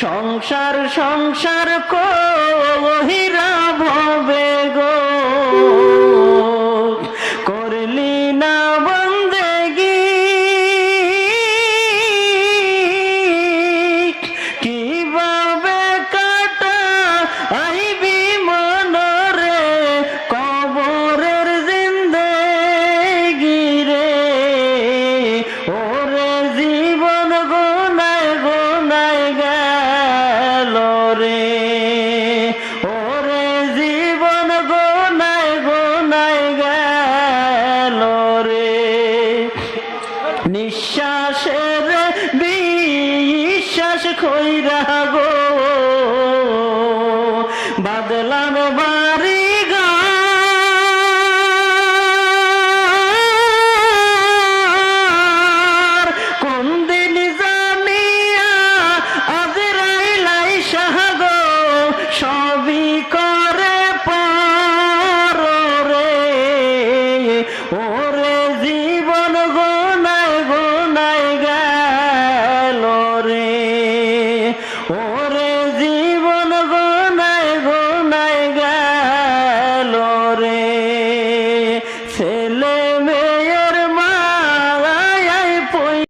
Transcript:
সংসার সংসার কহিরা ভবে গো। করলি নিঃশ্বাসের বিশ্বাস খৈরা গো। বাদলাম বা